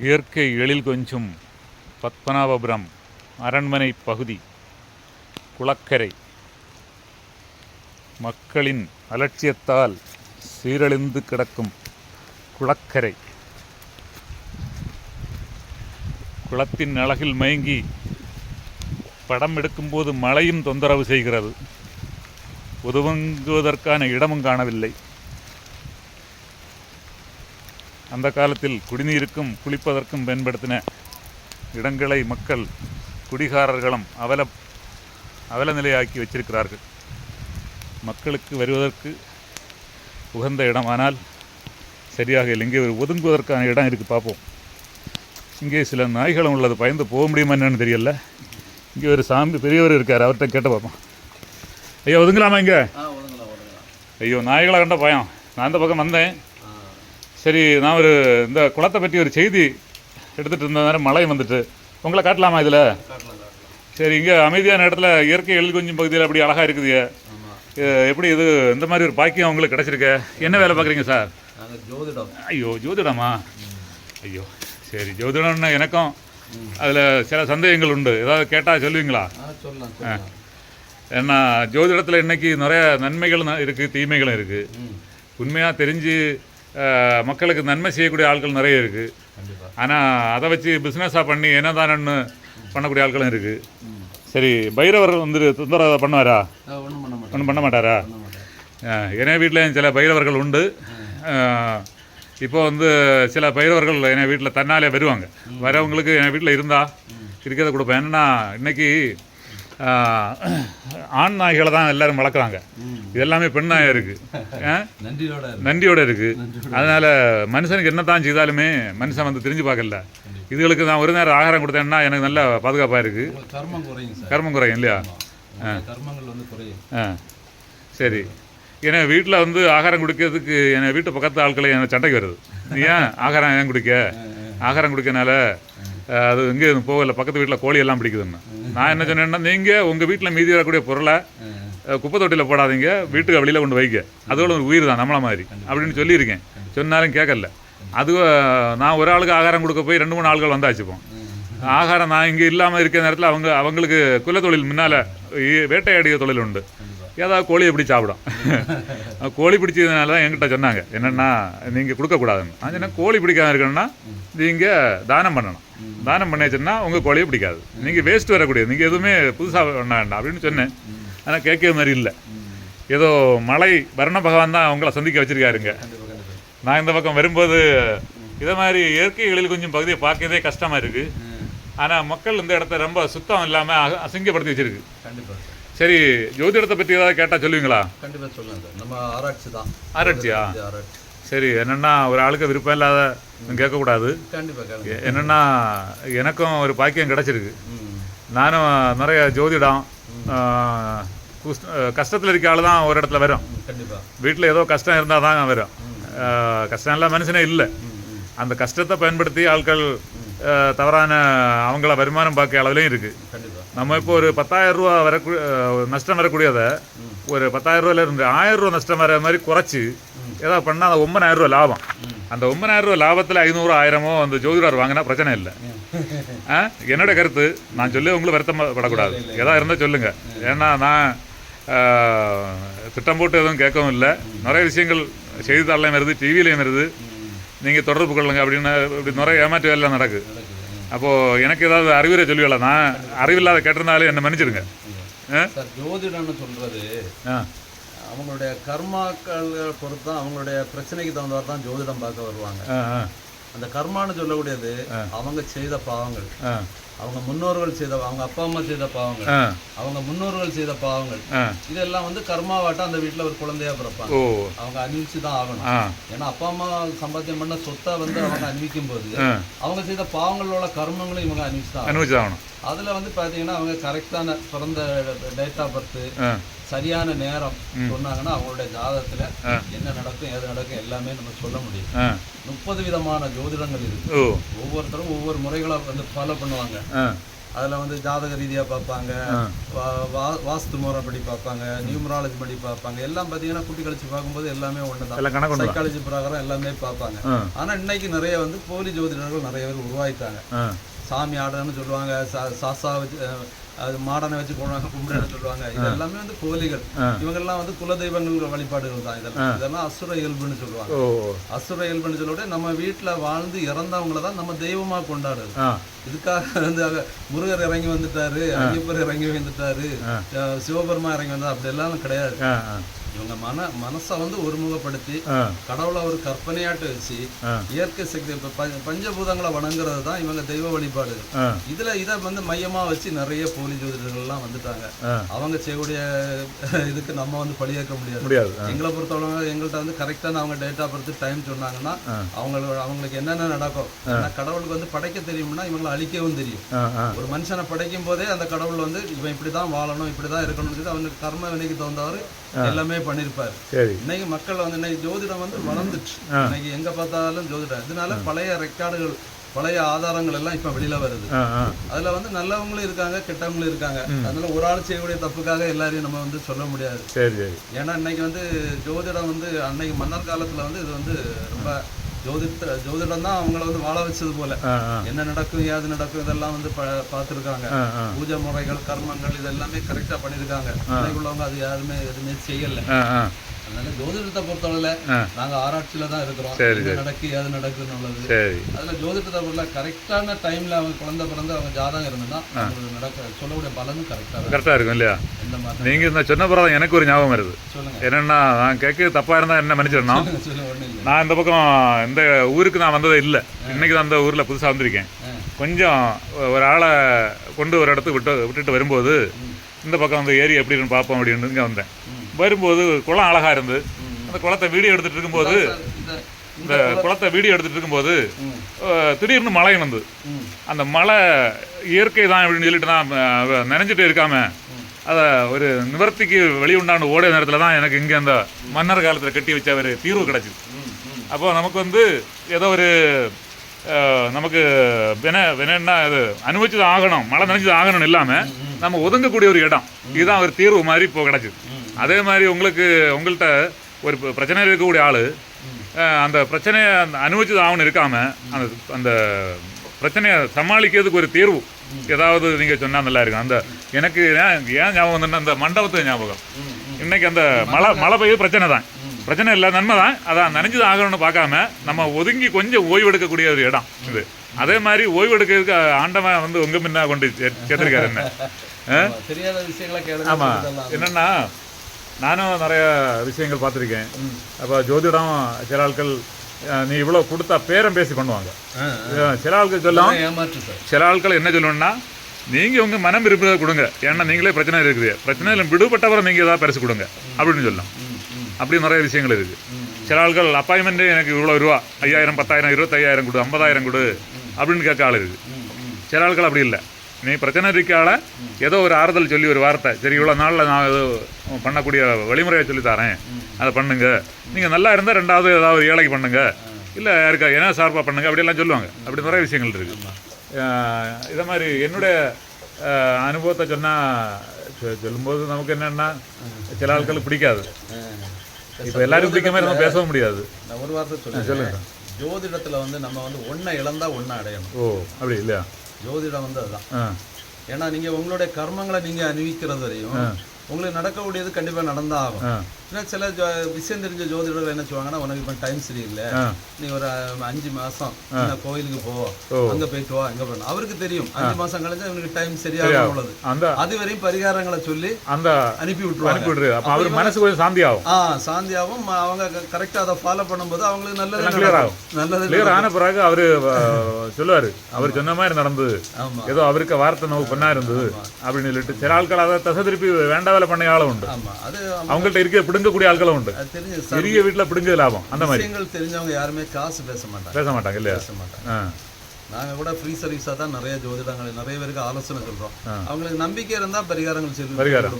இயற்கை எழில் கொஞ்சும் பத்மநாபபுரம் அரண்மனை பகுதி குளக்கரை. மக்களின் அலட்சியத்தால் சீரழிந்து கிடக்கும் குளக்கரை. குளத்தின் அழகில் மயங்கி படம் எடுக்கும்போது மழையும் தொந்தரவு செய்கிறது. ஒதுங்குவதற்கான இடமும் காணவில்லை. அந்த காலத்தில் குடிநீருக்கும் குளிப்பதற்கும் பயன்படுத்தின இடங்களை மக்கள் குடிகாரர்களும் அவல அவல நிலையாக்கி வச்சிருக்கிறார்கள். மக்களுக்கு வருவதற்கு உகந்த இடமானால் சரியாக இல்லை இங்கே ஒரு ஒதுங்குவதற்கான இடம் இருக்குது பார்ப்போம். இங்கே சில நாய்களும் உள்ளது. பயந்து போக முடியுமா என்னன்னு தெரியல. இங்கே ஒரு சாமி பெரியவர் இருக்கார். அவர்கிட்ட கேட்டு பார்ப்போம். ஐயா ஒதுங்கலாமா இங்கே? ஐயோ நாய்களை கண்ட பயம். நான் அந்த பக்கம் வந்தேன். சரி நான் ஒரு இந்த குளத்தை பற்றி ஒரு செய்தி எடுத்துகிட்டு இருந்த நேரம் மழை வந்துட்டு. உங்களை காட்டலாமா இதில்? சரி இங்கே அமைதியான இடத்துல இயற்கை எழில் கொஞ்சம் பகுதியில் அப்படி அழகாக இருக்குது எப்படி இது இந்த மாதிரி ஒரு பாக்கியம் உங்களுக்கு கிடச்சிருக்கு? என்ன வேலை பார்க்குறீங்க சார்? ஜோதிடம். ஐயோ ஜோதிடமா? ஐயோ சரி ஜோதிடம்னு எனக்கும் அதில் சில சந்தேகங்கள் உண்டு. ஏதாவது கேட்டால் சொல்லுவீங்களா? ஏன்னா ஜோதிடத்தில் இன்னைக்கு நிறைய நன்மைகள் இருக்குது தீமைகளும் இருக்குது உண்மையாக தெரிஞ்சு மக்களுக்கு நன்மை செய்யக்கூடிய ஆட்கள் நிறைய இருக்குது ஆனால் அதை வச்சு பிஸ்னஸாக பண்ணி என்னதானன்னு பண்ணக்கூடிய ஆட்களும் இருக்குது சரி பைரவர் வந்து தொந்தரவு பண்ணுவாரா? ஆ ஒன்றும் பண்ண மாட்டேன் ஒன்றும் பண்ண மாட்டாரா? என் வீட்டில் சில பைரவர்கள் உண்டு. இப்போ வந்து சில பைரவர்கள் என் வீட்டில் தன்னாலே வருவாங்க. வரவங்களுக்கு என் வீட்டில் இருந்தா இருக்கிறத கொடுப்பேன். என்னன்னா இன்னைக்கு அஹ், ஆண் நாய்களை தான் எல்லாரும் வளர்க்குறாங்க. இது எல்லாமே பெண் நாயாக இருக்குது நன்றியோட இரு. நன்றியோட இருக்குது அதனால மனுஷனுக்கு என்ன தான் செய்தாலுமே மனுஷன் வந்து தெரிஞ்சு பார்க்கல. இதுகளுக்கு நான் ஒரு நேரம் ஆகாரம் கொடுத்தேன்னா எனக்கு நல்ல பாதுகாப்பாக இருக்குது கர்மம் குறையும் சார். கர்மம் குறையும் இல்லையா? கர்மங்கள் வந்து குறையும். ஆ. சரி. ஏன்னா வீட்டில் வந்து ஆகாரம் குடிக்கிறதுக்கு என் வீட்டு பக்கத்து ஆட்களை எனக்கு சண்டைக்கு வருது. நீ ஏன் ஆகாரம் ஏன் குடிக்க? ஆகாரம் குடிக்கனால அது இங்கே போகல. பக்கத்து வீட்டில் கோழி எல்லாம் பிடிக்குதுன்னு. நான் என்ன சொன்னேன்னா நீங்கள் உங்கள் வீட்டில் மீதி வரக்கூடிய பொருளை குப்பை தொட்டியில் போடாதீங்க வீட்டுக்கு வெளியில் கொண்டு வைக்க அதோட ஒரு உயிர் தான் நம்மள மாதிரி. அப்படின்னு சொல்லியிருக்கேன். சொன்னாலும் கேட்கல. அது நான் ஒரு ஆளுக்கு ஆகாரம் கொடுக்க போய் ரெண்டு மூணு ஆள்கள் வந்தாச்சுப்போம் ஆகாரம் நான் இங்கே இல்லாமல் இருக்கிற நேரத்தில் அவங்க அவங்களுக்கு குலத்தொழில் முன்னால் வேட்டையாடிய தொழில் உண்டு. ஏதாவது கோழி எப்படி சாப்பிடும். கோழி பிடிச்சதுனால தான் என்கிட்ட சொன்னாங்க. என்னென்னா நீங்கள் கொடுக்கக்கூடாதுன்னு சொன்னேன் கோழி பிடிக்காம இருக்கணும்னா நீங்கள் தானம் பண்ணணும். தானம் பண்ணியாச்சுன்னா உங்கள் கோழியை பிடிக்காது. நீங்கள் வேஸ்ட் வரக்கூடியது. நீங்கள் எதுவுமே புதுசாக பண்ண வேண்டாம் அப்படின்னு சொன்னேன். ஆனால் கேட்கற மாதிரி இல்லை. ஏதோ மலை வர்ண பகவான் தான் அவங்கள சந்திக்க வச்சிருக்காருங்க. நான் இந்த பக்கம் வரும்போது இதை மாதிரி இயற்கை எழில் கொஞ்சம் பகுதியை பார்க்கறதே கஷ்டமாக இருக்குது ஆனால் மக்கள் இந்த இடத்த ரொம்ப சுத்தம் இல்லாமல் அசிங்கப்படுத்தி வச்சிருக்கு. சார். ஜோதிடத்தை பற்றி ஏதாவது கேட்டால் சொல்லுவீங்களா? கண்டிப்பா சொல்லலாம் சார். நம்ம ஆராய்ச்சி தான். ஆராய்ச்சியா? ஆராய்ச்சி. சரி என்னென்னா ஒரு ஆளுக்கு விருப்பம் இல்லாத கேட்கக்கூடாது. கண்டிப்பா கண்டிப்பா. என்னென்னா எனக்கும் ஒரு பாக்கியம் கிடச்சிருக்கு. நானும் நிறைய ஜோதிடம் கஷ்டத்தில் இருக்க ஆள் தான் ஒரு இடத்துல வரும். வீட்டில் ஏதோ கஷ்டம் இருந்தால் தான் வரும். கஷ்டம் இல்லாத மனுஷனே இல்லை. அந்த கஷ்டத்தை பயன்படுத்தி ஆட்கள் தவறான அவங்கள வருமானம் பார்க்க அளவுலையும் இருக்குது நம்ம இப்போ ஒரு பத்தாயிரம் ரூபா வரக்கூடிய நஷ்டம் வரக்கூடியதை ஒரு பத்தாயிரம் ரூபாயில இருந்து ஆயிரம் ரூபா நஷ்டம் வர மாதிரி குறைச்சி ஏதாவது பண்ணால் அந்த ஒன்பதாயிரம் ரூபா லாபம். அந்த ஒன்பதாயிரம் ரூபா லாபத்தில் ஐநூறு ஆயிரமோ அந்த ஜோதிடர் வாங்கினா பிரச்சனை இல்லை. ஆ? என்னோட கருத்து நான் சொல்லி உங்களுக்கு வருத்தப்படக்கூடாது. ஏதாவது இருந்தால் சொல்லுங்க. ஏன்னா நான் திட்டம் போட்டு எதுவும் கேட்கவும் இல்லை. நிறைய விஷயங்கள் செய்தித்தாள்லையும் வருது டிவிலையும் வருது. நீங்கள் தொடர்பு கொள்ளுங்க அப்படின்னு இப்படி நிறைய ஏமாற்று வேலை நடக்குது. அப்போது எனக்கு ஏதாவது அறிவுரை சொல்லுவல நான் அறிவில்லாத கேட்டிருந்தாலும் என்னை சார் ஜோதிடம்னு சொல்றது ஆ. அவங்களுடைய கர்மாக்கள் பொறுத்து அவங்களுடைய பிரச்சனைக்கு தகுந்தவாறு தான் ஜோதிடம் பார்க்க வருவாங்க. அந்த கர்மான்னு சொல்லக்கூடியது அவங்க செய்த பாவங்கள். அவங்க முன்னோர்கள் செய்த அவங்க அப்பா அம்மா செய்த பாவங்கள். அவங்க முன்னோர்கள் செய்த பாவங்கள். இதெல்லாம் வந்து கர்மாவாட்டம் அந்த வீட்ல ஒரு குழந்தையா பிறப்பாங்க. அவங்க அணிவிச்சு தான் ஆகணும். ஏன்னா அப்பா அம்மா சம்பாத்தியம் பண்ண சொத்தை வந்து அவங்க அணிவிக்கும் போது அவங்க செய்த பாவங்களோட கர்மங்களும் இவங்க அணிவிச்சு தான் ஆகணும். அதுல வந்து பாத்தீங்கன்னா அவங்க கரெக்டான பிறந்த டேட் ஆஃப் பர்த் சரியான நேரம் சொன்னாங்கன்னா அவங்களுடைய ஜாதகத்துல என்ன நடக்கும் ஏது நடக்கும் எல்லாமே நம்ம சொல்ல முடியும். முப்பது விதமான ஜோதிடங்கள் இருக்கு. ஒவ்வொருத்தரும் ஒவ்வொரு முறைகளை வந்து ஃபாலோ பண்ணுவாங்க. அதுல வந்து ஜாதக ரீதியா பார்ப்பாங்க. வாஸ்து முறைப்படி பார்ப்பாங்க. நியூமராலஜி படி பார்ப்பாங்க. எல்லாம் பாத்தீங்கன்னா குட்டி கழிச்சு பார்க்கும்போது எல்லாமே கணக்கு தான் சைக்காலஜி பிரகாரம் எல்லாமே பார்ப்பாங்க. ஆ. ஆனா இன்னைக்கு நிறைய வந்து போலி ஜோதிடர்கள் நிறைய பேர் உருவாயிட்டாங்க. சாமி ஆடுறன்னு சொல்லுவாங்க. சாஸ்தா அது மாடனை வச்சு கும்பிடுறாங்க கும்பிடுறேன்னு சொல்லுவாங்க. இது எல்லாமே வந்து போலிகள் ஆ. இவங்கெல்லாம் வந்து குலதெய்வங்கள் வழிபாடுகள் தான் இதெல்லாம். இதெல்லாம் அசுர இயல்புன்னு சொல்லுவாங்க. அசுர இயல்புன்னு சொல்லிவிட நம்ம வீட்டுல வாழ்ந்து இறந்தவங்கள தான் நம்ம தெய்வமா கொண்டாடுறது. ஆ. இதுக்காக வந்து முருகர் இறங்கி வந்துட்டாரு ஐயப்பர் இறங்கி வந்துட்டாரு சிவபெருமா இறங்கி வந்தா அப்படி எல்லாம் கிடையாது. இவங்க மன மனசை வந்து ஒருமுகப்படுத்தி கடவுளை ஒரு கற்பனையாட்டு வச்சு. இயற்கை சக்தி இப்ப பஞ்ச- பஞ்சபூதங்களை வணங்குறது தான் இவங்க தெய்வ வழிபாடு. இதுல இதை வந்து மையமா வச்சு நிறைய போலி ஜோதிடர்கள்லாம் வந்துட்டாங்க. அவங்க செய்யக்கூடிய இதுக்கு நம்ம வந்து பழியேற்க முடியாது. எங்களை பொறுத்தவரை எங்கள்கிட்ட வந்து கரெக்டான அவங்க டேட்டா பொறுத்து டைம் சொன்னாங்கன்னா அவங்களோட அவங்களுக்கு என்னென்ன நடக்கும்? ஏன்னா கடவுளுக்கு வந்து படைக்க தெரியும்னா இவங்களை அழிக்கவும் தெரியும். ஒரு மனுஷனை படைக்கும் போதே அந்த கடவுள் வந்து இவன் இப்படிதான் வாழணும் இப்படிதான் இருக்கணும்னு சொல்லி அவனுக்கு கர்ம வினைக்கு தகுந்தவர் எல்லாமே பண்ணியிருப்பாரு சரி. இன்னைக்கு மக்கள் வந்து இன்னைக்கு ஜோதிடம் வந்து வளர்ந்துச்சு. இன்னைக்கு எங்க பார்த்தாலும் ஜோதிடம். இதனால பழைய ரெக்கார்டுகள் பழைய ஆதாரங்கள் எல்லாம் இப்ப வெளியில வருது. அதுல வந்து நல்லவங்களும் இருக்காங்க கெட்டவங்களும் இருக்காங்க. அதனால ஒரு ஆள் செய்யக்கூடிய தப்புக்காக எல்லாரையும் நம்ம வந்து சொல்ல முடியாது. ஏன்னா இன்னைக்கு வந்து ஜோதிடம் வந்து அன்னைக்கு மன்னர் காலத்துல வந்து இது வந்து ரொம்ப ஜோதிட ஜோதிடம் தான் அவங்கள வந்து வாழ வச்சது போல. என்ன நடக்கும் ஏது நடக்கும் இதெல்லாம் வந்து பார்த்துருக்காங்க. பூஜை முறைகள் கர்மங்கள் இது எல்லாமே கரெக்டா பண்ணியிருக்காங்க இன்னைக்கு உள்ளவங்க அது யாருமே எதுவுமே செய்யல. அதனால ஜோதிடத்தை பொறுத்தவரையில ஆ. நாங்க ஆராய்ச்சியில தான் இருக்கிறோம். சரி, என்ன நடக்கு நடக்குன்னு உள்ளது சரி. அதுல ஜோதிடத்தை பொறுத்தல கரெக்டான டைம்ல அவங்க குழந்தை பிறந்து அவங்க ஜாதகம் இருந்ததுன்னா அவங்களுக்கு நடக்க சொல்லக்கூடிய பலனும் கரெக்டா இருக்கும் கரெக்டாக இருக்கும் இல்லையா? எந்த மாதிரி? நீங்கள் இந்த சொன்ன பிறகு எனக்கு ஒரு ஞாபகம் வருது. என்னென்னா நான் கேட்க தப்பாக இருந்தால் என்ன மன்னிச்சிடணும்? நான் இந்த பக்கம் இந்த ஊருக்கு நான் வந்ததே இல்லை. இன்னைக்கு தான் அந்த ஊரில் புதுசாக வந்திருக்கேன். கொஞ்சம் ஒரு ஆளை கொண்டு ஒரு இடத்துக்கு விட்டு விட்டுட்டு வரும்போது இந்த பக்கம் வந்து ஏரி எப்படி இருக்குன்னு பார்ப்போம் அப்படின்னு இங்கே வந்தேன். வரும்போது குளம் அழகாக இருந்து அந்த குளத்தை வீடியோ எடுத்துட்டு இருக்கும்போது இந்த குளத்தை வீடியோ எடுத்துட்டு இருக்கும்போது திடீர்னு மழை ம். அந்த மழை இயற்கை தான் அப்படின்னு சொல்லிட்டு நான் நினைஞ்சிட்டு இருக்காம அதை ஒரு நிவர்த்திக்கு வெளியுண்டான ஓடிய நேரத்தில் தான் எனக்கு இங்கே அந்த மன்னர் காலத்தில் கட்டி வச்ச ஒரு தீர்வு கிடச்சிது. ம், ம். அப்போ நமக்கு வந்து ஏதோ ஒரு நமக்கு வின வினா இது அனுபவிச்சு தான் ஆகணும் மழை நினைச்சு தான் ஆகணும்னு இல்லாமல் நம்ம ஒதுங்கக்கூடிய ஒரு இடம். இதுதான் ஒரு தீர்வு மாதிரி இப்போ கிடச்சிது. அதே மாதிரி உங்களுக்கு உங்கள்கிட்ட ஒரு பிரச்சனையில் இருக்கக்கூடிய ஆள் அந்த பிரச்சனையை அந்த அனுபவிச்சு தான் ஆகணும் இருக்காம அந்த அந்த பிரச்சனையை சமாளிக்கிறதுக்கு ஒரு தீர்வு ஏதாவது நீங்கள் சொன்னால் நல்லா இருக்கும். அந்த எனக்கு ஏன் ஏன் ஞாபகம் வந்துன்னா அந்த மண்டபத்து ஞாபகம். இன்னைக்கு அந்த மழை மழை பெய்யுது பிரச்சனை தான். பிரச்சனை இல்லை நன்மை தான். அதான் நனைஞ்சது ஆகணும்னு பார்க்காம நம்ம ஒதுங்கி கொஞ்சம் ஓய்வு எடுக்கக்கூடிய ஒரு இடம் இது. அதே மாதிரி ஓய்வு எடுக்கிறதுக்கு ஆண்டவன் வந்து உங்க முன்ன கொண்டு சேர்த்திருக்காரு என்ன. ஆமா, தெரியாத விஷயங்களை. என்னன்னா நானும் நிறைய விஷயங்கள் பார்த்துருக்கேன். அப்போ ஜோதிடம் சில ஆட்கள் நீ இவ்வளோ கொடுத்தா பேரம் பேசி பண்ணுவாங்க. சில ஆட்கள் சார். சில ஆட்கள் என்ன சொல்லணும்னா நீங்கள் உங்கள் மனம் விருப்பதை கொடுங்க. ஏன்னா நீங்களே பிரச்சனை இருக்குது. பிரச்சனையில் விடுபட்டவரை நீங்கள் ஏதாவது பரிசு கொடுங்க. அப்படின்னு சொல்லலாம். அப்படி நிறைய விஷயங்கள் இருக்குது. சில ஆட்கள் அப்பாயின்மெண்ட் எனக்கு இவ்வளோ ரூபா. ஐயாயிரம் பத்தாயிரம் இருபத்தையாயிரம் கொடு ஐம்பதாயிரம் கொடு. அப்படின்னு கேட்க ஆள் இருக்குது. சில ஆட்கள் அப்படி இல்லை. நீ பிரச்சனை இருக்கால ஏதோ ஒரு ஆறுதல் சொல்லி ஒரு வார்த்தை. சரி இவ்வளோ நாளில் நான் ஏதோ பண்ணக்கூடிய வழிமுறையை சொல்லி தரேன் அதை பண்ணுங்க. நீங்கள் நல்லா இருந்தால் ரெண்டாவது ஏதாவது ஏழைக்கு பண்ணுங்க. இல்லை யாருக்கா என்ன சார்பாக பண்ணுங்க? அப்படியெல்லாம் சொல்லுவாங்க. அப்படி நிறைய விஷயங்கள் இருக்குது இதை மாதிரி என்னுடைய அனுபவத்தை சொன்னால் சொல்லும்போது நமக்கு என்னென்னா சில ஆட்கள் பிடிக்காது. இப்போ எல்லாரும் பிடிக்க மாதிரி நம்ம பேசவும் முடியாது. நான் ஒரு வார்த்தை சொல்லுங்க சொல்லுங்க. ஜோதிடத்துல வந்து நம்ம வந்து ஒன்றை இழந்தா ஒன்றை அடையணும். ஓ அப்படி இல்லையா? ஜோதிடம் வந்து அதுதான். ஏன்னா நீங்க உங்களுடைய கர்மங்களை நீங்க அணிவிக்கிறது வரையும் உங்களுக்கு நடக்கக்கூடியது கண்டிப்பாக நடந்தாகும் ஏன்னா சில விஷயம் தெரிஞ்ச ஜோதிடர்கள் என்ன சொல்லுவாங்கன்னா உனக்கு இப்போ டைம் சரியில்லை. நீ ஒரு அஞ்சு மாசம் கோயிலுக்கு போ. அங்க போயிட்டு வா. இங்க போய் அவருக்கு தெரியும். அஞ்சு மாசம் கழிஞ்சு அவனுக்கு டைம் சரியாக உள்ளது அந்த அது வரையும் பரிகாரங்களை சொல்லி அந்த அனுப்பி விட்டுருவாங்க. அவர் மனசு கொஞ்சம் சாந்தி ஆகும் ஆ சாந்தியாவும் ம- அவங்க கரெக்டா அதை ஃபாலோ பண்ணும்போது அவங்களுக்கு நல்லது clear நடக்கும். நல்லது கிளியர் ஆன பிறகு அவரு சொல்லுவாரு. அவர் சொன்ன மாதிரி நடந்தது. ஏதோ அவருக்கு வார்த்தை நோவு பண்ணா இருந்தது அப்படின்னு சொல்லிட்டு சில ஆட்கள் அதை தசை திருப்பி வேண்ட வேலை பண்ண ஆளும் உண்டு. ஆமா. அது அவங்கள்ட்ட இருக்க பிடுங்கக்கூடிய ஆட்களும் உண்டு. பெரிய வீட்டுல பிடுங்க லாபம். அந்த மாதிரி. தெரிஞ்சவங்க யாருமே காசு பேச மாட்டாங்க. பேச மாட்டாங்க இல்லையா? பேச மாட்டாங்க. ஆ. நாங்க கூட ஃப்ரீ சர்வீஸா தான் நிறைய ஜோதிடங்கள் நிறைய பேருக்கு ஆலோசனை சொல்றோம். அவங்களுக்கு நம்பிக்கை இருந்தா பரிகாரங்கள் செய்து பரிகாரம்.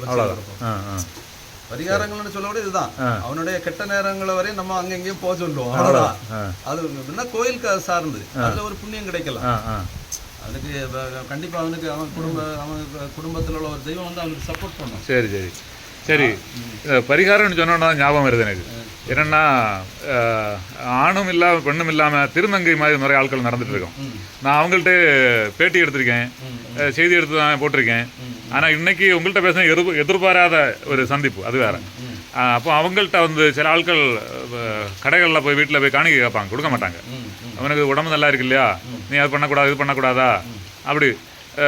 பரிகாரங்கள்னு சொல்ல கூட இதுதான். அவனுடைய கெட்ட நேரங்களை வரையும் நம்ம அங்க இங்கேயும் போக சொல்லுவோம். அவ்வளவுதான். அது என்ன கோயில் க- சார்ந்து. அதுல ஒரு புண்ணியம் கிடைக்கலாம் அதுக்கு கண்டிப்பா அவனுக்கு அவன் குடும்ப அவன் குடும்பத்தில் உள்ள ஒரு தெய்வம் வந்து அவனுக்கு சப்போர்ட் பண்ணும் சரி சரி. சரி. அஹ், பரிகாரம்னு சொன்னோன்னா ஞாபகம் வருது எனக்கு. என்னென்னா ஆணும் இல்லாம பெண்ணும் இல்லாமல் திருநங்கை மாதிரி நிறைய ஆட்கள் நடந்துட்டு இருக்கோம். நான் அவங்கள்ட்ட பேட்டி எடுத்திருக்கேன். செய்தி எடுத்து தான் போட்டிருக்கேன். ஆனால் இன்னைக்கு உங்கள்கிட்ட பேச எதிர் எதிர்பாராத ஒரு சந்திப்பு அது வேற. அப்போ அவங்கள்ட்ட வந்து சில ஆட்கள் கடைகளில் போய் வீட்டில் போய் காணிக்கை கேட்பாங்க. கொடுக்க மாட்டாங்க. அவனுக்கு உடம்பு நல்லா இருக்கு இல்லையா? நீ அது பண்ணக்கூடாது இது பண்ணக்கூடாதா? அப்படி.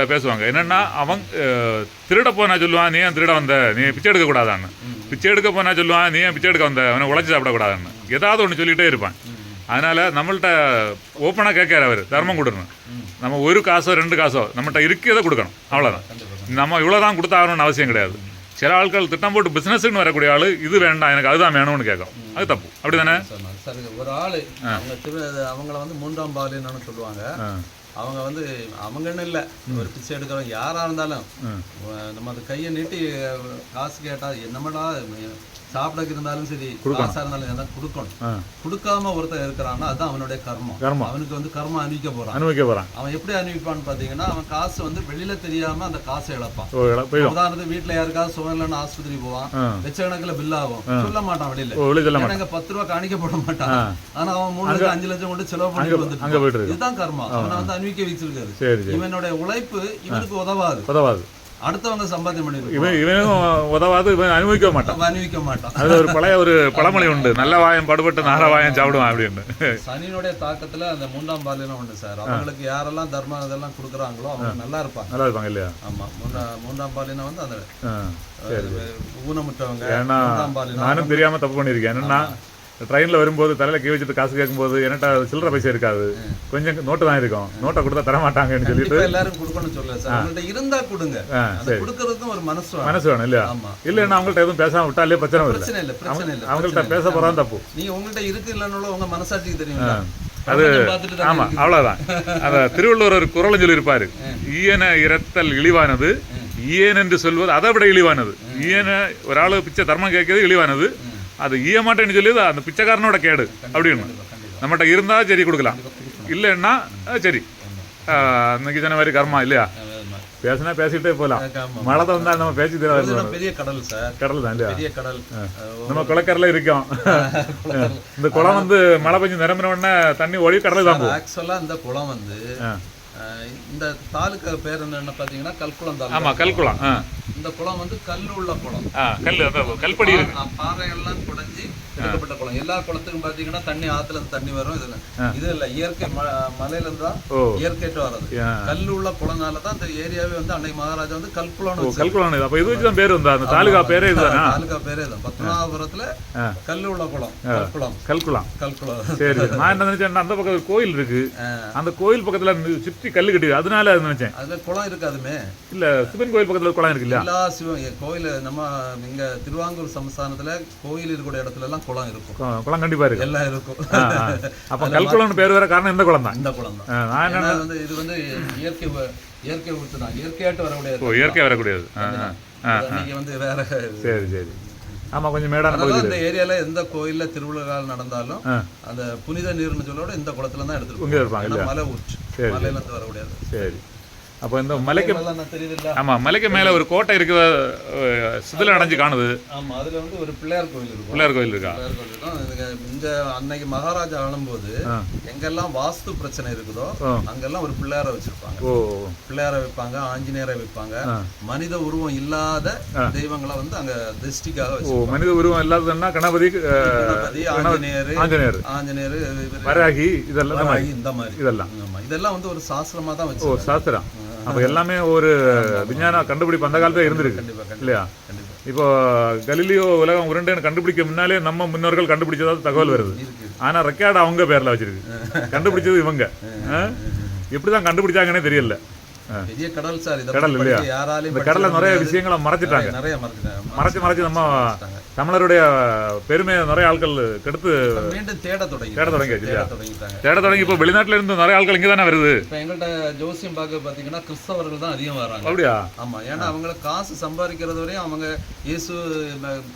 பேசுவாங்க என்னன்னா அவன் அஹ், திருட போனா சொல்லுவான் நீ ஏன் திருட வந்த நீ பிச்சை எடுக்க கூடாதான்னு பிச்சை எடுக்க போனா சொல்லுவான் நீ ஏன் பிச்சை எடுக்க வந்த அவனை உழைச்சி சாப்பிடக்கூடாதுன்னு ஏதாவது ஒன்று சொல்லிட்டே இருப்பான் அதனால நம்மள்ட்ட ஓப்பனாக கேட்காரு அவர் தர்மம் கொடுக்கணும் நம்ம ஒரு காசோ ரெண்டு காசோ நம்மகிட்ட இருக்கிறத கொடுக்கணும் அவ்வளோதான் நம்ம இவ்வளோ தான் கொடுத்தாகணும்னு அவசியம் கிடையாது சில ஆட்கள் திட்டம் போட்டு பிஸ்னஸ்ன்னு வரக்கூடிய ஆள் இது வேண்டாம் எனக்கு அதுதான் வேணும்னு கேட்கும் அது தப்பு அப்படி தானே ஒரு ஆளு அவங்க அவங்கள வந்து மூன்றாம் பாலினன்னு சொல்லுவாங்க அவங்க வந்து அவங்கன்னு இல்லை. ஒரு பிச்சை எடுக்கிறவங்க யாரா இருந்தாலும் நம்ம அந்த கையை நீட்டி காசு கேட்டா என்னமடா சாப்பிடக்கு இருந்தாலும் சரி காசா இருந்தாலும் எதாவது கொடுக்கணும். கொடுக்காம ஒருத்தன் இருக்கிறான்னா அதுதான் அவனுடைய கர்மம் கர்மம். அவனுக்கு வந்து கர்மம் அணிவிக்க போறான். அனுபவிக்க போகிறான் அவன் எப்படி அணிவிப்பான்னு பாத்தீங்கன்னா அவன் காசு வந்து வெளியில தெரியாம அந்த காசை இழப்பான். உதாரணத்துக்கு வீட்டுல யாருக்காவது சுகம் இல்லைன்னு ஆஸ்பத்திரி போவான் ஆ. லட்சக்கணக்கில் பில் ஆகும். சொல்ல மாட்டான் வெளியில. இங்க பத்து ரூபா காணிக்க போட மாட்டான். ஆனா அவன் மூணு லட்சம் அஞ்சு லட்சம் கொண்டு செலவு பண்ணிட்டு அங்கே வந்துட்டு இதுதான் கர்மா. அவனை வந்து அணிவிக்க வச்சிருக்காரு. சரி சரி. இவனுடைய உழைப்பு இவனுக்கு உதவாது. உதவாது. அடுத்தவங்க சம்பாத்தியம் பண்ணிருப்பான் இவன் இவனும் உதவாது இவன் அனுபவிக்க மாட்டான். அவன் அணிவிக்க மாட்டான். அது ஒரு பழைய ஒரு பழமொழி உண்டு. நல்ல வாயம் படுபட்டு நார வாயம் சாப்பிடுவான் அப்படின்னு. சனியினுடைய தாக்கத்துல அந்த மூன்றாம் பாலினம் உண்டு சார். அவங்களுக்கு யாரெல்லாம் தர்மம் இதெல்லாம் கொடுக்குறாங்களோ அவங்க நல்லா இருப்பாங்க. நல்லா இருப்பாங்க இல்லையா? ஆமா. மூன்றாம் மூன்றாம் பாலினம் வந்து அந்த ஊனமுற்றவங்க நானும் தெரியாம தப்பு பண்ணியிருக்கேன். என்னன்னா ட்ரெயினில் வரும்போது தலையில கை வச்சுட்டு காசு கேட்கும்போது என்கிட்ட சில்லற பைசா இருக்காது. கொஞ்சம் நோட்டு தான் இருக்கும். நோட்டை கொடுத்தா தர மாட்டாங்கன்னு சொல்லிட்டு. எல்லாரும் கொடுக்கணும்னு சொல்லல சார். இருந்தா கொடுங்க. அந்த கொடுக்கறதுக்கும் ஒரு மனசு. மனசு வேணும் இல்லையா? இல்லைன்னா அவங்கள்ட்ட எதுவும் பேசாம விட்டாலே பிரச்சனை பிரச்சனை இல்ல பிரச்சனை இல்ல அவங்கள்ட்ட பேச போறான் தப்பு. நீங்க உங்கள்ட்ட இருக்கு இல்லைன்னு உங்க மனசாட்சிக்கு தெரியும் அது ஆமா அவ்வளவுதான். அத திருவள்ளுவர் ஒரு குரல் சொல்லியிருப்பாரு. ஈயன இறத்தல் இழிவானது ஈயன் என்று சொல்வது அதை விட இழிவானது. ஈயன ஒரு ஆளு பிச்சை தர்மம் கேட்கறது இழிவானது. அது ஈய மாட்டேன்னு சொல்லியது அந்த பிச்சைக்காரனோட கேடு அப்படின்னு. நம்மகிட்ட இருந்தா சரி கொடுக்கலாம். இல்லைன்னா சரி. இன்னைக்கு சொன்ன மாதிரி கர்மா இல்லையா? பேசினா பேசிட்டே போகலாம். மழை வந்தா நம்ம பேசி பெரிய கடல் சார். கடல் தான் இல்லையா? பெரிய கடல். நம்ம குளக்கரையில் இருக்கோம். இந்த குளம் வந்து மழை பெஞ்சு நிரம்பின உடனே தண்ணி ஓடி கடலுக்கு தான் போகும். ஆக்சுவலா இந்த குளம் வந்து இந்த தாலுக்கா பேர் என்னன்னு பாத்தீங்கன்னா கல்குளம் தாலுக்கா. ஆமா கல்குளம் இந்த குளம் வந்து கல் உள்ள குளம் கல் கல்படி பாறைகள்லாம் குடைஞ்சி எடுக்கப்பட்ட குளம். எல்லா குளத்துக்கும் பாத்தீங்கன்னா தண்ணி ஆத்துல இருந்து தண்ணி வரும். இதுல இது இல்ல இயற்கை மலையில இருந்து தான் இயற்கைட்டு வர்றது. கல் உள்ள குளம்னால தான் இந்த ஏரியாவே வந்து அன்னைக்கு மகாராஜா வந்து கல்குளம் இது. அப்ப இது வச்சு தான் பேர் வந்தா? அந்த தாலுகா பேரே இதுதானா? தாலுகா பேரே தான் பத்மநாபபுரத்துல. கல் உள்ள குளம். கல்குளம் கல்குளம் கல்குளம் சரி. நான் என்ன நினைச்சேன் அந்த பக்கம் ஒரு கோயில் இருக்கு. அந்த கோயில் பக்கத்துல சுற்றி கல்லு கட்டி அதனால அது நினைச்சேன். அதுல குளம் இருக்காதுமே இல்ல சிவன் கோயில் பக்கத்துல குளம் இருக்கு இல்லையா? எல்லா சிவன் கோயில் நம்ம இங்க திருவாங்கூர் சமஸ்தானத்துல கோயில் இருக்கக்கூடிய இடத்துல எல்லாம் குளம் இருக்கும். குளம் கண்டிப்பா இருக்கு எல்லாம் இருக்கும். அப்ப கல்குளம்னு பேர் வேற காரணம் இந்த குளம் தான். இந்த குளம் தான். வந்து இது வந்து இயற்கை இயற்கை ஊத்து தான். இயற்கையாட்டு வரக்கூடிய ஓ இயற்கை வரக்கூடியது. நீங்க வந்து வேற சரி சரி. ஆமா கொஞ்சம் மேடான பகுதி இந்த ஏரியால எந்த கோயில்ல திருவிழாக்கள் நடந்தாலும். அந்த புனித நீர்னு சொல்லோட இந்த குளத்துல தான் ஏன்னா மலை ஊற்று. மலையில இருந்து வரக்கூடியது. சரி. அப்போ இந்த மலைக்கு ஆமா மலைக்கு மேல ஒரு கோட்டை இருக்கிற சிதில அடைஞ்சு காணுது. ஆமா அதுல வந்து ஒரு பிள்ளையார் கோயில் இருக்கும். பிள்ளையார் கோயில் இருக்கா? இங்க அன்னைக்கு மகாராஜா ஆளும்போது. எங்கெல்லாம் வாஸ்து பிரச்சனை இருக்குதோ. அங்கெல்லாம் ஒரு பிள்ளையாரை வச்சிருப்பாங்க. பிள்ளையாரை வைப்பாங்க ஆஞ்சநேயரை வைப்பாங்க. மனித உருவம் இல்லாத தெய்வங்களை வந்து அங்க திருஷ்டிக்காக மனித உருவம் இல்லாததுன்னா கணபதி ஆஞ்சநேயர் ஆஞ்சநேயர். ஆஞ்சநேயர் வராகி இதெல்லாம் இந்த மாதிரி. இந்த இதெல்லாம். ஆமா இதெல்லாம் வந்து ஒரு சாஸ்திரமா தான் வச்சு சாஸ்திரம். அப்ப எல்லாமே ஒரு விஞ்ஞான கண்டுபிடிப்பு அந்த காலத்துல இருந்திருக்கு. இல்லையா? இப்போ கலிலியோ உலகம் உருண்டைன்னு கண்டுபிடிக்க முன்னாலே நம்ம முன்னோர்கள் கண்டுபிடிச்சதாவது தகவல் வருது. ஆனா ரெக்கார்டு அவங்க பேர்ல வச்சிருக்கு. கண்டுபிடிச்சது இவங்க. எப்படிதான் கண்டுபிடிச்சாங்கன்னே தெரியல. பெரிய கடல் சார் கடல் இல்லையா? யாராலையும் இந்த கடல்ல நிறைய. விஷயங்களை மறைச்சிட்டாங்க. நிறைய மறைச்சிட்டாங்க. மறைச்சு மறைச்சு நம்ம. தமிழருடைய பெருமையை நிறைய ஆட்கள் கெடுத்து இப்ப மீண்டும் தேட தொடங்கி தேட தொடங்கியாச்சு. தேட தொடங்கி இப்போ வெளிநாட்டுல இருந்து நிறைய ஆட்கள் இங்கே தானே வருது? இப்ப எங்கள்கிட்ட ஜோசியம் பார்க்க பாத்தீங்கன்னா கிறிஸ்தவர்கள் தான் அதிகம் வராங்க. அப்படியா? ஆமா. ஏன்னா அவங்க காசு சம்பாதிக்கிறது வரையும் அவங்க இயேசு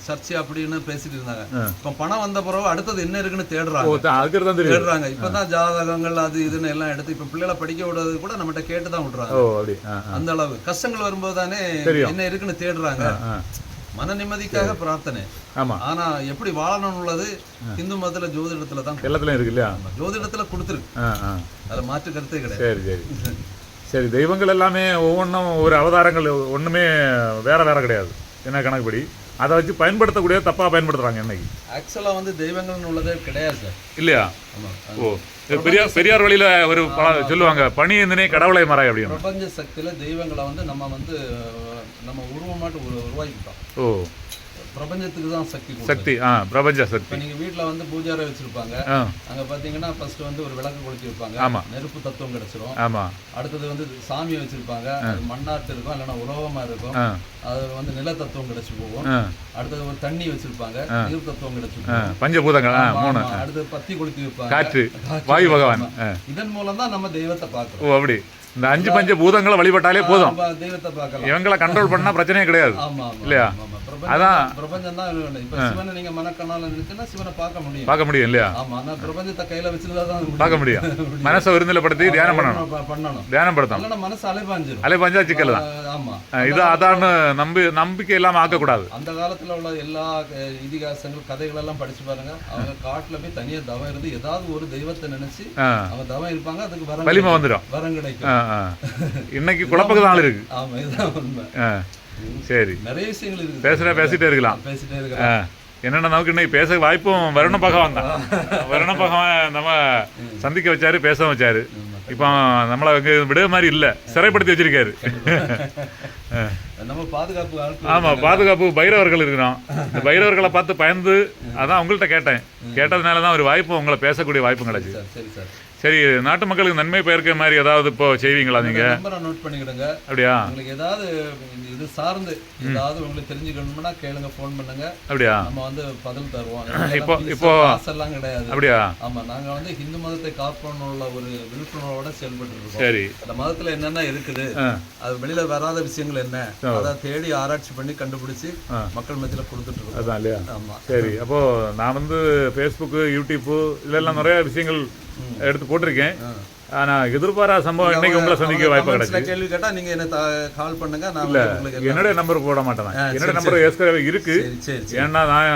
சர்ச்சு அப்படின்னு பேசிட்டு இருந்தாங்க. இப்ப பணம் வந்த பிறகு அடுத்தது என்ன இருக்குன்னு தேடுறாங்க. த- அதுக்கு தான் தேடுறாங்க. ஜாதகங்கள் அது இதுன்னு எல்லாம் எடுத்து இப்ப பிள்ளைகளை படிக்க விடுறது கூட நம்மகிட்ட கேட்டு தான் விடுறாங்க அப்படி. அந்த அளவு. கஷ்டங்கள் வரும்போது தானே. என்ன இருக்குன்னு தேடுறாங்க. மன நிம்மதிக்காக பிரார்த்தனை. ஆமா. ஆனா எப்படி வாழணும்னு உள்ளது இந்து மதத்துல ஜோதிடத்துல தான் எல்லாத்துலயும் இருக்கு இல்லையா? ஜோதிடத்துல கொடுத்துருக்கு. அதுல மாற்று கருத்தே கிடையாது. சரி சரி. சரி தெய்வங்கள் எல்லாமே ஒவ்வொன்றும் ஒரு அவதாரங்கள் ஒண்ணுமே வேற வேற கிடையாது. என்ன கணக்குப்படி? அதை வச்சு பயன்படுத்தக்கூடிய தப்பா பயன்படுத்துறாங்க இன்னைக்கு ஆக்சுவலா வந்து தெய்வங்கள்னு உள்ளதே கிடையாது சார். இல்லையா? ஓ பெரியார் பெரியார் வழியில ஒரு பல- சொல்லுவாங்க பணி இருந்தனே கடவுளை மறாய் அப்படின்னு. பிரபஞ்ச சக்தியில தெய்வங்களை வந்து நம்ம வந்து நம்ம உருவமாட்டு உரு உருவாக்கிட்டோம் ஓ. பிரபஞ்சத்துக்கு தான் சக்தி. சக்தி ஆ பிரபஞ்ச சக்தி. நீங்க வீட்ல வந்து பூஜாரை வச்சிருப்பாங்க. அங்க பாத்தீங்கன்னா ஃபர்ஸ்ட் வந்து ஒரு விளக்கு கொளுத்தி வைப்பாங்க. ஆமா. நெருப்பு தத்துவம் கிடைச்சிரும். ஆமா. அடுத்தது வந்து சாமி வச்சிருப்பாங்க. அது மண்ணாட்டு இருக்கும் இல்லைன்னா உலோகமா இருக்கும். அது வந்து நில தத்துவம் கிடைச்சு போகும். அடுத்தது ஒரு தண்ணி வச்சிருப்பாங்க. நீர் தத்துவம் கிடைச்சு ஆ. போகும். பஞ்சபூதங்கள் மூணு ஆமா. அடுத்தது பத்தி கொளுத்தி வைப்பாங்க. காற்று. வாயு பகவான். இதன் மூலம் தான் நம்ம தெய்வத்தை பார்க்கிறோம். ஓ அப்படி. இந்த அஞ்சு பஞ்ச பூதங்களை வழிபட்டாலே போதும். தெய்வத்தை பார்க்கலாம். இவங்களை கண்ட்ரோல் பண்ணா பிரச்சனையே கிடையாது. இல்லையா? பிரபஞ்சம் அதான். தான் பிரபஞ்சம் சிவனை நீங்க மனக்கண்ணால நினைச்சுன்னா சிவனை பார்க்க முடியும். பார்க்க முடியும் இல்லையா? ஆமா ஆனா பிரபஞ்சத்தை கையில வச்சிருந்தா தான். பார்க்க முடியும். மனசை ஒருநிலைப்படுத்தி தியானம் பண்ணணும். தியானம் படுத்தணும் இல்லைன்னா மனசு அலைபாஞ்சிரும் அலை பஞ்சா சிக்கல் தான். ஆமா. இது அதான்னு நம்பி நம்பிக்கை இல்லாம ஆக்கக்கூடாது. அந்த காலத்துல உள்ள எல்லா இதிகாசங்கள் கதைகள் எல்லாம் படிச்சு பாருங்க. அவங்க காட்டுல போய் தனியா தவம் இருந்து ஏதாவது ஒரு தெய்வத்தை நினைச்சு அவங்க தவம் இருப்பாங்க. அதுக்கு வரம் வலிமை. வந்துடும் வரம் கிடைக்கும். இன்னைக்கு குழப்பக்கு நாள் இருக்கு. இதுதான் உண்மை. சரி. நிறைய விஷயங்கள் இருக்கு பேசுற பேசிட்டே இருக்கலாம். பேசிட்டே ஆ இருக்கிறேன் என்னென்ன நமக்கு இன்னைக்கு பேச வாய்ப்பும் வருண பகவான் தான். வருண பகவான் நம்ம சந்திக்க வச்சாரு பேச வச்சாரு. இப்போ நம்மளை விட மாதிரி இல்லை. சிறைப்படுத்தி வச்சிருக்காரு. நம்ம பாதுகாப்பு ஆட்கள் ஆமா பாதுகாப்பு பைரவர்கள் இருக்கிறோம். இந்த பைரவர்களை பார்த்து பயந்து அதான் உங்கள்கிட்ட கேட்டேன். கேட்டதுனால தான் ஒரு வாய்ப்பு உங்களை பேசக்கூடிய வாய்ப்பு கிடைச்சு. சார் நாட்டு மக்களுக்கு நன்மை பயர்க்க மாதிரி ஏதாவது இப்போ செய்வீங்களா நீங்க? நம்பரை நோட் பண்ணிக்கிடுங்க. அப்படியா? உங்களுக்கு ஏதாவது இது சார்ந்து ஏதாவது உங்களுக்கு தெரிஞ்சுக்கணும்னா கேளுங்க ஃபோன் பண்ணுங்க. அப்படியா? நம்ம வந்து பதில் தருவோம். இப்போ- இப்போ- காசெல்லாம் கிடையாது. அப்படியா? ஆமா நாங்க வந்து ஹிந்து மதத்தை காப்பணும்ல ஒரு விழிப்புணர்வோட செயல்பட்டு இருக்கோம். சரி. அந்த மதத்துல என்னென்ன இருக்குது? அது வெளியில வராத விஷயங்கள் என்ன? அதை தேடி ஆராய்ச்சி பண்ணி கண்டுபிடிச்சு. மக்கள் மத்தியில கொடுத்துட்டு இருக்கோம். அதான் இல்லையா? ஆமா. சரி அப்போ நான் வந்து ஃபேஸ்புக்கு யூடியூப்பு இதெல்லாம் நிறைய விஷயங்கள் எடுத்து போட்டிருக்கேன். ஆனா எதிர்பாராத சம்பவம் இன்னைக்கு உங்களை சந்திக்க வாய்ப்பு கிடைச்சு கேள்வி கேட்டா நீங்க என்ன கால் பண்ணுங்க நான் இல்ல என்னுடைய நம்பர் போட மாட்டேன். என்னுடைய நம்பர் ஏற்கனவே இருக்கு. ஏன்னா நான்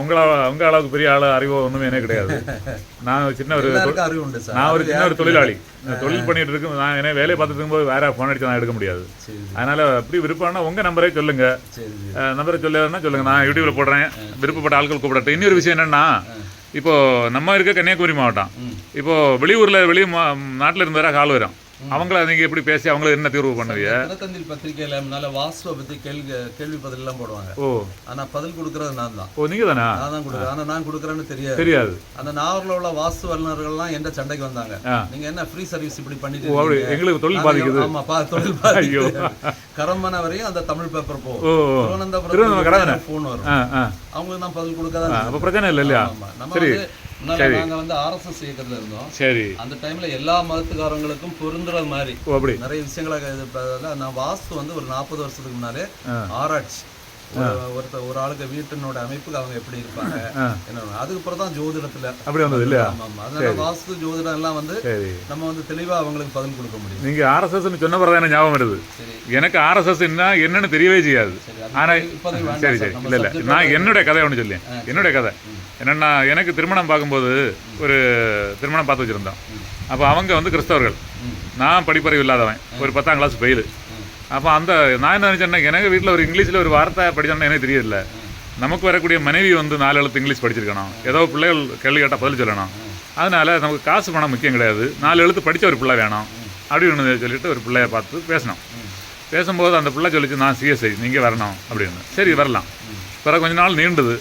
உங்கள உங்க அளவுக்கு பெரிய ஆளு அறிவோ ஒண்ணுமே எனக்கு கிடையாது. நான் சின்ன ஒரு நான் ஒரு சின்ன ஒரு தொழிலாளி. தொழில் பண்ணிட்டு இருக்கு நான் என்ன வேலையை பார்த்துட்டு இருக்கும்போது வேற ஃபோன் அடிச்சு நான் எடுக்க முடியாது. அதனால அப்படி விருப்பம்னா உங்க நம்பரே சொல்லுங்க. நம்பரை சொல்லலைன்னா சொல்லுங்க. நான் யூடியூப்ல போடுறேன். விருப்பப்பட்ட ஆட்கள் கூப்பிடட்டும். இன்னொரு விஷயம் என்னன்னா இப்போ நம்ம இருக்க கன்னியாகுமரி மாவட்டம் ம். இப்போ வெளியூர்ல வெளி மா- நாட்டுல இருந்து வர கால் வரும் அவங்கள நீங்க எப்படி பேசி அவங்கள என்ன தீர்வு பண்ணுவீங்க? தினத்தந்தில் பத்திரிகையில முன்னால வாஸ்துவை பத்தி கேள்வி கேள்வி பதில் எல்லாம் போடுவாங்க. ஓ. ஆனா பதில் கொடுக்கறது நான் தான். ஓ நீங்க தானா? நான் தான் கொடுக்குறேன் ஆனா நான் கொடுக்குறேன்னு தெரியாது. தெரியாது. அந்த நாகூர்ல உள்ள வாஸ்து வல்லுநர்கள்லாம் எந்த சண்டைக்கு வந்தாங்க. நீங்க என்ன ஃப்ரீ சர்வீஸ் இப்படி பண்ணிட்டு? எங்களுக்கு தொழில் பாதிக்குது. ஆமா பா தொழில் பாதிக்குது. கரம்பன வரையும் அந்த தமிழ் பேப்பர் போகும். திருவனந்தபுரம் ஃபோன் வரும். அவங்களுக்கு தான் பதில் கொடுக்க தான் பிரச்சனை இல்லை இல்லையா நம்ம வந்து நாங்க வந்து ஆர்எஸ்எஸ் இயக்கத்துல இருந்தோம். சரி. அந்த டைம்ல எல்லா மதத்துக்காரங்களுக்கும் பொருந்துற மாதிரி நிறைய விஷயங்களை நான் வாஸ்து வந்து ஒரு நாற்பது வருஷத்துக்கு முன்னாலே. ஆராய்ச்சி. ஒரு- ஒருத்த ஒரு ஆளுக்கு வீட்டினோட அமைப்புக்கு அவங்க எப்படி இருப்பாங்க. என்ன அதுக்கப்புறம் தான் ஜோதிடத்துல. அப்படி வந்தது இல்லையா? அதனால வாஸ்து ஜோதிடம் எல்லாம் வந்து நம்ம வந்து தெளிவா அவங்களுக்கு பதில் கொடுக்க முடியும். நீங்க ஆர்எஸ்எஸ் சொன்ன பிறகு எனக்கு ஞாபகம் வருது. எனக்கு ஆர்எஸ்எஸ் என்ன என்னன்னு தெரியவே செய்யாது. ஆனா சரி சார். இல்ல இல்ல. நான் என்னுடைய கதை ஒன்று சொல்லேன் என்னுடைய கதை. என்னன்னா எனக்கு திருமணம் பார்க்கும்போது ஒரு திருமணம் பார்த்து வச்சுருந்தான். அப்போ அவங்க வந்து கிறிஸ்தவர்கள். நான் படிப்பறிவு இல்லாதவன். ஒரு பத்தாம் கிளாஸ் ஃபெயிலு அப்போ அந்த நான் என்ன நினச்சேன்னா எனக்கு வீட்டில் ஒரு இங்கிலீஷில் ஒரு வார்த்தை படிச்சோன்னா எனக்கு தெரியல நமக்கு வரக்கூடிய மனைவி வந்து நாலு எழுத்து இங்கிலீஷ் படிச்சிருக்கணும். ஏதோ பிள்ளைகள் கேள்வி கேட்டால் பதில் சொல்லணும். அதனால நமக்கு காசு பணம் முக்கியம் கிடையாது. நாலு எழுத்து படித்த ஒரு பிள்ளை வேணும். அப்படின்னு சொல்லிட்டு ஒரு பிள்ளைய பார்த்து பேசினோம். பேசும்போது அந்த பிள்ளை சொல்லிச்சு நான் சிஎஸ்ஐ நீங்கள் வரணும். அப்படின்னு. சரி வரலாம். பிறகு கொஞ்ச நாள் நீண்டுது.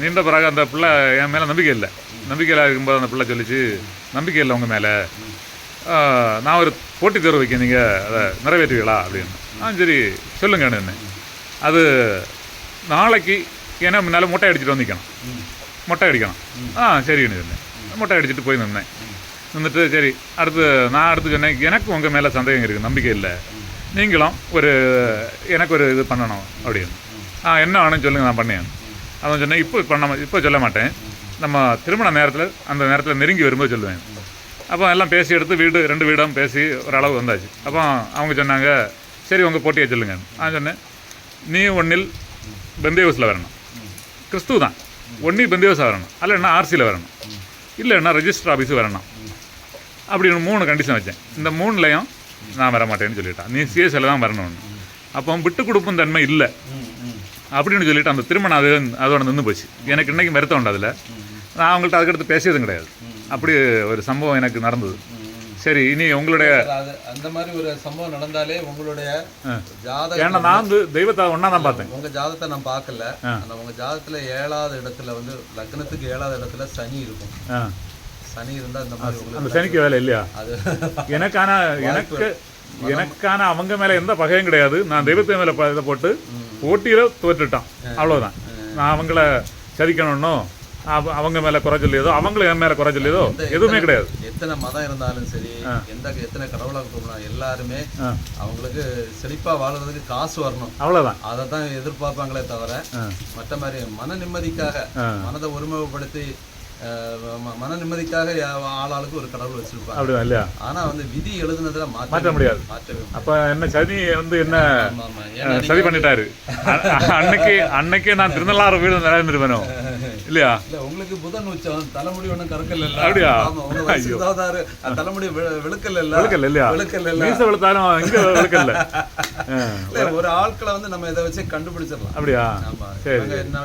நீண்ட பிறகு அந்த பிள்ளை என் மேலே நம்பிக்கை இல்லை. நம்பிக்கையில் இருக்கும்போது அந்த பிள்ளை சொல்லிச்சு நம்பிக்கை இல்லை உங்கள் மேலே. நான் ஒரு போட்டித் தேர்வு வைக்க நீங்கள் அதை நிறைவேற்றுவீங்களா? அப்படின்னு. ஆ சரி சொல்லுங்கன்னு என்ன அது நாளைக்கு ஏன்னா முன்னால் மொட்டை அடிச்சுட்டு வந்து நிற்கணும் மொட்டை அடிக்கணும். ஆ சரின்னு சொன்னேன் மொட்டை அடிச்சுட்டு போய் நின்னேன். நின்றுட்டு சரி அடுத்து நான் அடுத்து சொன்னேன் எனக்கு உங்கள் மேலே சந்தேகம் இருக்குது நம்பிக்கை இல்லை. நீங்களும் ஒரு எனக்கு ஒரு இது பண்ணணும். அப்படின்னு. ஆ என்ன வேணும்னு சொல்லுங்கள் நான் பண்ணேன். அவன் சொன்னேன் இப்போ பண்ண இப்போ சொல்ல மாட்டேன். நம்ம திருமண நேரத்தில் அந்த நேரத்தில் நெருங்கி வரும்போது சொல்லுவேன். அப்போ எல்லாம் பேசி எடுத்து வீடு ரெண்டு வீடும் பேசி ஒரு அளவு வந்தாச்சு. அப்போ அவங்க சொன்னாங்க சரி உங்கள் போட்டியை சொல்லுங்க. நான் சொன்னேன் நீ ஒன்றில் பெந்தேவஸில் வரணும். கிறிஸ்துவ தான். ஒன்றி பெந்தேவஸாக வரணும். இல்லைன்னா ஆர்சியில் வரணும். இல்லைன்னா ரெஜிஸ்டர் ஆஃபீஸு வரணும். அப்படின்னு மூணு கண்டிஷன் வச்சேன். இந்த மூணுலையும் நான் வர மாட்டேன்னு சொல்லிட்டான். நீ சிஎஸ்எல் தான் வரணும்னு. அப்போ விட்டு கொடுப்பும் தன்மை இல்லை. அப்படின்னு சொல்லிட்டு அந்த திருமணம் அது அதோட நின்று போச்சு. எனக்கு இன்னைக்கு வருத்தம் உண்டு அதில். நான் அவங்கள்ட்ட அதுக்கடுத்து பேசியதும் கிடையாது. அப்படி ஒரு சம்பவம் எனக்கு நடந்தது. சரி இனி உங்களுடைய அந்த மாதிரி ஒரு சம்பவம் நடந்தாலே உங்களுடைய ஜாதக ஏன்னா நான் வந்து தெய்வத்தை ஒன்றா தான் பார்த்தேன். உங்க ஜாதகத்தை நான் பார்க்கல. ஆனா உங்க ஜாதகத்துல ஏழாவது இடத்துல வந்து லக்னத்துக்கு ஏழாவது இடத்துல சனி இருக்கும். சனி இருந்தா இந்த மாதிரி அந்த சனிக்கு வேலை இல்லையா? அது எனக்கான எனக்கு எனக்கான அவங்க மேல எந்த பகையும் கிடையாது. நான் தெய்வத்தை மேல போட்டு போட்டியில தோற்றுட்டான். அவ்வளவுதான். நான் அவங்கள சதிக்கணும்னோ அவ- அவங்க மேல குறை சொல்லியதோ அவங்கள என் மேல குறை சொல்லியதோ எதுவுமே கிடையாது. எத்தனை மதம் இருந்தாலும் சரி எந்த எத்தனை கடவுளாக கும்பிடலாம் எல்லாருமே. அவங்களுக்கு செழிப்பா வாழுறதுக்கு காசு வரணும். அவ்வளவுதான். அதை தான் எதிர்பார்ப்பாங்களே தவிர. மற்ற மாதிரி மன நிம்மதிக்காக மனதை ஒருமுகப்படுத்தி மன நிம்மதிக்காக ஆளாளுக்கு ஒரு கடவுள் வச்சிருப்பாங்க. அப்படிதான் இல்லையா? ஆனா வந்து விதி எழுதுனதுல மாற்ற முடியாது. அப்ப என்ன சனி வந்து என்ன சதி பண்ணிட்டாரு. அன்னைக்கு அன்னைக்கே நான் திருநள்ளாறு வீடு நிலைநிறுவனும் இல்லையா? இல்ல உங்களுக்கு புதன் உச்சம். தலைமுடி ஒண்ணும் கறக்கல் இல்ல. அப்படியா? தலைமுடி வெ- வெளுக்கல் இல்ல. விழுக்கல் இல்லையா? வெளுக்கல் இல்ல. மீச விழுத்தாலும் இங்க விழுக்கல்ல இல்ல, ஒரு ஆட்களை வந்து நம்ம இதை வச்சு கண்டுபிடிச்சிடலாம். அப்படியா? ஆமா. சரி.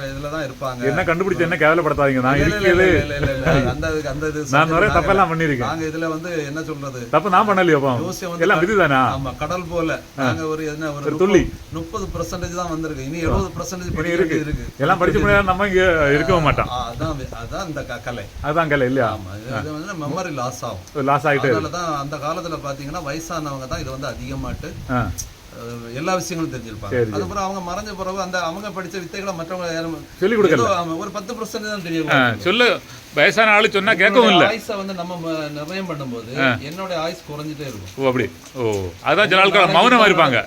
இதுலதான் இருப்பாங்க. என்ன கண்டுபிடிச்சு என்ன கேவலப்படுத்தாதீங்க? நான் இருக்கிறது இல்ல, இல்ல, இல்ல, இல்ல. அந்த இதுக்கு- அந்த இது நான் subject நிறைய நாங்க- தப்பெல்லாம் பண்ணியிருக்கேன். நாங்க இதுல வந்து என்ன சொல்றது? தப்பு நான் பண்ணலையோ ஜோசியம் வந்து எல்லாம் விதிதானா? ஆமா கடல் போல. நாங்க ஒரு என்ன ஒரு ஒரு துள்ளி. முப்பது பெர்சன்டேஜ் தான் வந்திருக்கு. இனி எழுபது பெர்சன்டேஜ் இருக்கு. எல்லாம் படிச்சு முடியாது நம்ம இங்க இருக்கவும் மாட்டோம். அதான் அதான் இந்த கலை. அதுதான் கலை இல்லையா? ஆமா இது வந்து மெமரி லாஸ் ஆகும். லாஸ் ஆகிட்டு அதனால தான் அந்த காலத்துல பாத்தீங்கன்னா வயசானவங்க தான் இதை வந்து அதிகமாட்டு எல்லா விஷயங்களும் தெரிஞ்சிருப்பாங்க. அதுக்கப்புறம் அவங்க மறைஞ்ச பிறகு அந்த அவங்க படிச்ச வித்தைகளை மற்றவங்க யாரும் சொல்லிக் கொடுக்கல. ஆமா, ஒரு பத்து பர்சன்ட் தான் தெரியும் சொல்லு. வயசான ஆளு சொன்னா கேட்கவும் இல்லை. ஆயுசை வந்து நம்ம நிர்ணயம் பண்ணும்போது என்னோட ஆயுஸ் குறைஞ்சிட்டே இருக்கும். ஓ அப்படி. ஓ அதான் சில ஆட்கள் மௌனமா இருப்பாங்க.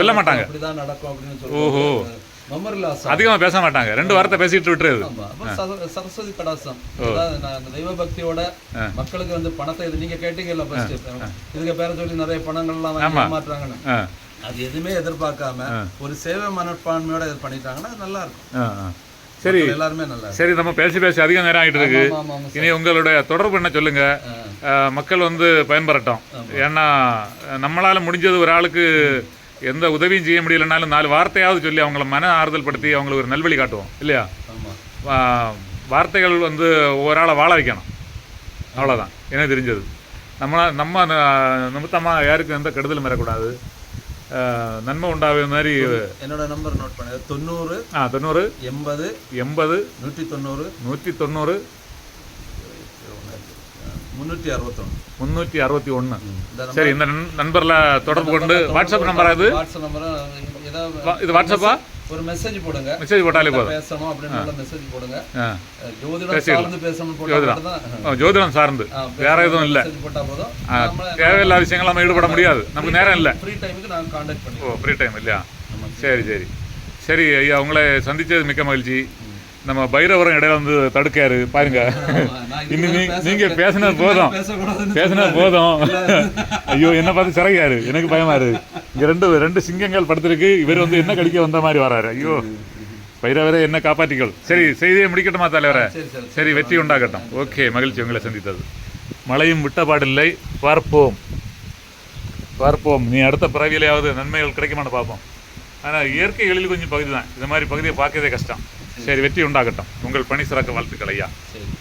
சொல்ல மாட்டாங்க. அப்படிதான் நடக்கும் அப்படின்னு ஓஹோ. அதிகமா பேச மாட்டாங்க. ரெண்டு வார்த்தை பேசிட்டு சர- சரஸ்வதி கடாசம். தெய்வ பக்தியோட மக்களுக்கு வந்து பணத்தை இது நீங்க கேட்டீங்கல்ல ஃபர்ஸ்ட் இதுக்கு பேர சொல்லி நிறைய பணங்கள்லாம் ஏமாத்துறாங்கன்னு. அது எதுவுமே எதிர்பார்க்காம ஒரு சேவை மனப்பான்மையோட இது பண்ணிட்டாங்கன்னா அது நல்லா இருக்கும். சரி. எல்லாருமே நல்லா சரி நம்ம பேசி பேசி அதிக நேரம் ஆகிட்டு இருக்கு. இனி உங்களுடைய தொடர்பு என்ன சொல்லுங்க? மக்கள் வந்து பயன்பெறட்டும். ஏன்னா நம்மளால முடிஞ்சது ஒரு ஆளுக்கு எந்த உதவியும் செய்ய முடியலனாலும் நாலு வார்த்தையாவது சொல்லி அவங்கள மன ஆறுதல் படுத்தி அவங்களுக்கு ஒரு நல்வழி காட்டுவோம் இல்லையா? வார்த்தைகள் வந்து ஒரு ஆளை வாழ வைக்கணும். அவ்வளோதான் எனக்கு தெரிஞ்சது. நம்ம ந- நிமித்தமா யாருக்கும் எந்த கெடுதலும் வரக்கூடாது. நன்மை உண்டாகிற மாதிரி என்னோட நம்பர் நோட் பண்ணுங்க தொண்ணூறு ஆ தொண்ணூறு எண்பது எண்பது நூற்றி தொண்ணூறு நூற்றி தொண்ணூறு முந்நூற்றி அறுபத்தொன்று முந்நூற்றி அறுபத்தி ஒன்று சரி இந்த நண்- நண்பர்ல தொடர்பு கொண்டு வாட்ஸ்அப் நம்பர் அது வாட்ஸ்அப் வா- இது வாட்ஸ்அப்பா? ஒரு மெசேஜ் போடுங்க. மெசேஜ் போட்டாலே போதும். பேசணும் அப்படின்னு மெசேஜ் போடுங்க. ஜோதிடம் சார்ந்து பேசணும் ஜோதிடம். சார்ந்து. வேற எதுவும் இல்லை. மெசேஜ் போட்டா போதும். தேவையில்லாத விஷயங்கள் நம்ம ஈடுபட முடியாது. நமக்கு நேரம் இல்லை. ஃப்ரீ டைமுக்கு நான் காண்டாக்ட் பண்ணி ஓ ஃப்ரீ டைம் இல்லையா? சரி சரி. சரி ஐயா உங்களை சந்திச்சது மிக்க மகிழ்ச்சி. நம்ம பைரவரம் இடையில வந்து தடுக்காரு. பாருங்க. இன்னும் நீங்க பேசினது போதும். பேசினது போதும். ஐயோ என்ன பார்த்து சிறகாரு எனக்கு பயமா இருக்கு. இங்க ரெண்டு ரெண்டு சிங்கங்கள் படுத்திருக்கு. இவர் வந்து என்ன கடிக்க வந்த மாதிரி வராரு. ஐயோ. பைரவரே என்ன காப்பாற்றிக்கொள் சரி செய்தியை முடிக்கட்டுமா தலைவரே? சரி வெற்றி உண்டாகட்டும். ஓகே மகிழ்ச்சி உங்களை சந்தித்தது. மழையும் விட்டபாடில்லை. பார்ப்போம். பார்ப்போம். நீ அடுத்த பிறவியிலையாவது நன்மைகள் கிடைக்குமான்னு பார்ப்போம். ஆனால் இயற்கை எழில் கொஞ்சம் பகுதி தான் இந்த மாதிரி பகுதியை பார்க்கறதே கஷ்டம். சரி வெற்றி உண்டாகட்டும். உங்கள் பணி சிறக்க வாழ்த்துக்கள் ஐயா. சரி.